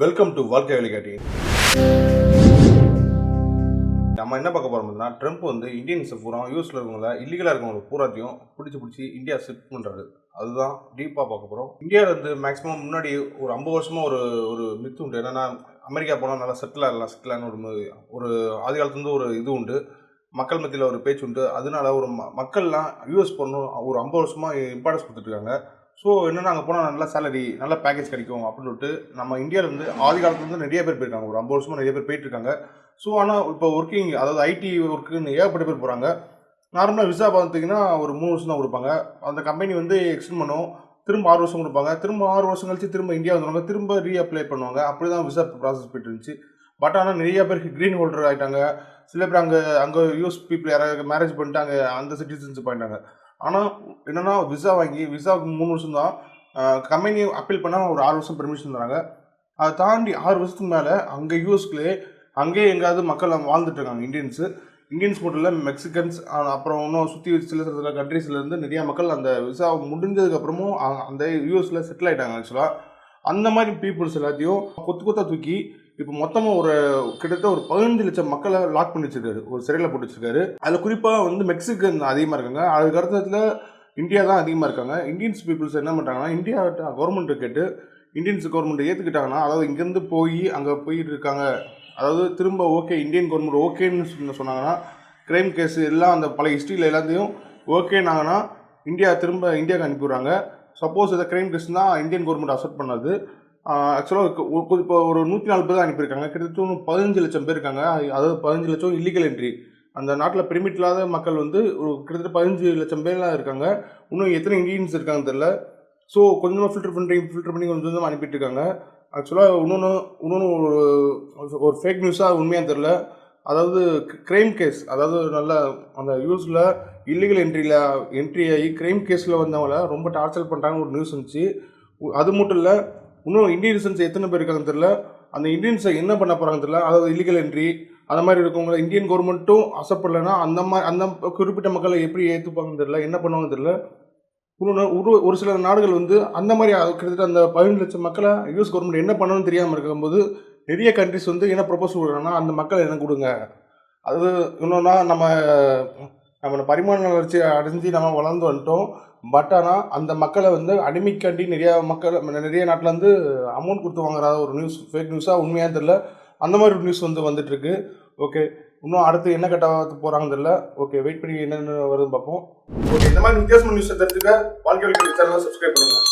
Welcome to வாழ்க்கை வழிகாட்டி நம்ம என்ன பார்க்க போகிறோம்னா ட்ரம்ப் வந்து இந்தியன்ஸை பூரா யூஎஸில் இருக்கவங்கள இல்லீகலாக இருக்கவங்க பூராத்தையும் பிடிச்சி பிடிச்சி இந்தியா ஷிஃப்ட் பண்ணுறாரு அதுதான் டீப்பாக பார்க்க போகிறோம் இந்தியாவில் வந்து மேக்ஸிமம் முன்னாடி ஒரு ஐம்பது வருஷமாக ஒரு ஒரு மித்து உண்டு. என்னன்னா அமெரிக்கா போனால் நல்லா செட்டில் ஆகலாம் செட்டில் ஒரு ஒரு ஆதி காலத்துலேருந்து ஒரு இது உண்டு. மக்கள் மத்தியில் ஒரு பேச்சு உண்டு. அதனால ஒரு ம- மக்கள்லாம் யூஎஸ் போகணும் ஒரு ஐம்பது வருஷமாக இம்பார்ட்டன்ஸ் கொடுத்துட்ருக்காங்க ஸோ என்னென்னா அங்கே போனால் நல்ல சேலரி நல்ல பேக்கேஜ் கிடைக்கும் அப்படின்னு சொல்லிட்டு நம்ம இந்தியாவில் வந்து ஆதி காலத்துலேருந்து நிறைய பேர் போயிருக்காங்க. ஒரு ஐம்பது வருஷமாக நிறைய பேர் போயிட்டுருக்காங்க ஸோ ஆனால் இப்போ ஒர்க்கிங் அதாவது ஐடி ஒர்க்குன்னு ஏகப்பட்ட பேர் போகிறாங்க நார்மலாக விசா பார்த்தீங்கன்னா ஒரு மூணு வருஷம் தான் கொடுப்பாங்க. அந்த கம்பெனி வந்து எக்ஸ்டெண்ட் பண்ணும். திரும்ப ஆறு வருஷம் கொடுப்பாங்க. திரும்ப ஆறு வருஷம் கழிச்சு திரும்ப இந்தியா வந்துடுவாங்க திரும்ப ரீஅப்ளை பண்ணுவாங்க. அப்படி தான் விசா ப்ராசஸ் போயிட்டு இருந்துச்சு பட் ஆனால் நிறைய பேருக்கு க்ரீன் ஹோல்டர் ஆகிட்டாங்க சில பேர் அங்கே அங்கே யூஸ் பீப்புள் யாராவது மேரேஜ் பண்ணிட்டு அங்கே அந்த சிட்டிசன்ஸ் போயிட்டாங்க. ஆனால் என்னென்னா விசா வாங்கி விசாவுக்கு மூணு வருஷம் தான் கம்பெனி அப்பீல் பண்ணால் ஒரு ஆறு வருஷம் பெர்மிஷன் தராங்க. அதை தாண்டி ஆறு வருஷத்துக்கு மேலே அங்கே யூஎஸ்க்குள்ளே அங்கேயே எங்கேயாவது மக்கள் அங்க வாழ்ந்துட்டு இருக்காங்க இந்தியன்ஸு இந்தியன்ஸ் மட்டும் இல்லை மெக்சிகன்ஸ் அப்புறம் இன்னும் சுற்றி சில சில கண்ட்ரீஸ்லேருந்து நிறையா மக்கள் அந்த விசா முடிஞ்சதுக்கப்புறமும் அந்த யூஎஸில் செட்டில் ஆகிட்டாங்க ஆக்சுவலாக அந்த மாதிரி பீப்புள்ஸ் எல்லாத்தையும் கொத்து கொத்தா தூக்கி இப்போ மொத்தமாக ஒரு கிட்டத்தட்ட ஒரு பதினஞ்சு லட்சம் மக்களை லாக் பண்ணி வச்சிருக்காரு. ஒரு சிறையில் போட்டு வச்சிருக்காரு. அதில் குறிப்பாக வந்து மெக்சிகன் அதிகமாக இருக்காங்க? அதுக்கு அடுத்ததுல இந்தியா தான் அதிகமாக இருக்காங்க. இந்தியன்ஸ் பீப்புள்ஸ் என்ன பண்ணுறாங்கன்னா இந்தியா கவர்மெண்ட்டை கேட்டு இந்தியன்ஸ் கவர்மெண்ட் ஏற்றுக்கிட்டாங்கன்னா அதாவது இங்கேருந்து போய் அங்கே போயிட்டு இருக்காங்க. அதாவது திரும்ப ஓகே இந்தியன் கவர்மெண்ட் ஓகேன்னு சொன்னாங்கன்னா கிரைம் கேஸ் எல்லாம் அந்த பழைய ஹிஸ்ட்ரியில் எல்லாத்தையும் ஓகேனாங்கன்னா இந்தியா திரும்ப இந்தியாவுக்கு அனுப்பிடுறாங்க சப்போஸ் இதை கிரைம் கேஸ் தான் இந்தியன் கவர்மெண்ட் அசெப்ட் பண்ணது. ஆக்சுவலாக இப்போ ஒரு நூற்றி நாலு பேர் தான் அனுப்பியிருக்காங்க. கிட்டத்தட்ட இன்னும் பதினஞ்சு லட்சம் பேர் இருக்காங்க. அதாவது பதினஞ்சு லட்சம் இல்லீகல் என்ட்ரி அந்த நாட்டில் பெர்மிட் இல்லாத மக்கள் வந்து ஒரு கிட்டத்தட்ட பதினஞ்சு லட்சம் பேர்லாம் இருக்காங்க. இன்னும் எத்தனை இண்டியன்ஸ் இருக்காங்க தெரில ஸோ கொஞ்சமாக ஃபில்டர் பண்ணி ஃபில்டர் பண்ணி கொஞ்சம் கொஞ்சமாக அனுப்பிட்டு இருக்காங்க ஆக்சுவலாக இன்னொன்று இன்னொன்று ஒரு ஒரு ஃபேக் நியூஸாக உண்மையாக தெரில அதாவது கிரைம் கேஸ் அதாவது நல்ல அந்த யூஸில் இல்லீகல் என்ட்ரியில் என்ட்ரி ஆகி கிரைம் கேஸில் வந்தவங்கள ரொம்ப டார்ச்சர் பண்ணுறாங்கன்னு ஒரு நியூஸ் இருந்துச்சு அது மட்டும் இல்லை இன்னும் இந்தியன்ஸ் எத்தனை பேர் இருக்காங்கன்னு தெரில அந்த இந்தியன்ஸை என்ன பண்ண போகிறாங்கன்னு தெரில அதாவது இல்லீகல் என்ட்ரி அந்த மாதிரி இருக்கவங்கள இந்தியன் கவர்மெண்ட்டும் அசப்படலைன்னா அந்த மாதிரி அந்த குறிப்பிட்ட மக்களை எப்படி ஏற்றுப்பாங்கன்னு தெரில என்ன பண்ணுவாங்கன்னு தெரில ஒரு ஒரு சில நாடுகள் வந்து அந்த மாதிரி கிட்டத்தட்ட அந்த பதினஞ்சு லட்சம் மக்களை யூஎஸ் கவர்மெண்ட் என்ன பண்ணணும்னு தெரியாமல் இருக்கும்போது நிறைய கண்ட்ரிஸ் வந்து என்ன ப்ரொபோஸ் கொடுக்குறாங்கன்னா அந்த மக்களை எனக்கு கொடுங்க. அது இன்னொன்னா நம்ம நம்ம பரிமாண வளர்ச்சி அடைஞ்சு நம்ம வளர்ந்து வந்துட்டோம். பட் ஆனால் அந்த மக்களை வந்து அடிமைக்காண்டி நிறையா மக்கள் நிறைய நாட்டிலேருந்து அமௌண்ட் கொடுத்து வாங்குற ஒரு நியூஸ் ஃபேக் நியூஸாக உண்மையாக தெரில அந்த மாதிரி ஒரு நியூஸ் வந்து வந்துட்டுருக்கு ஓகே இன்னும் அடுத்து என்ன கட்ட போகிறாங்கன்னு தெரில ஓகே வெயிட் பண்ணி என்னென்ன வருதுன்னு பார்ப்போம். ஓகே இந்த மாதிரி வித்தியாசமான நியூஸை தெரிஞ்சுக்க வாழ்க்கை சேனலை சப்ஸ்கிரைப் பண்ணுங்கள்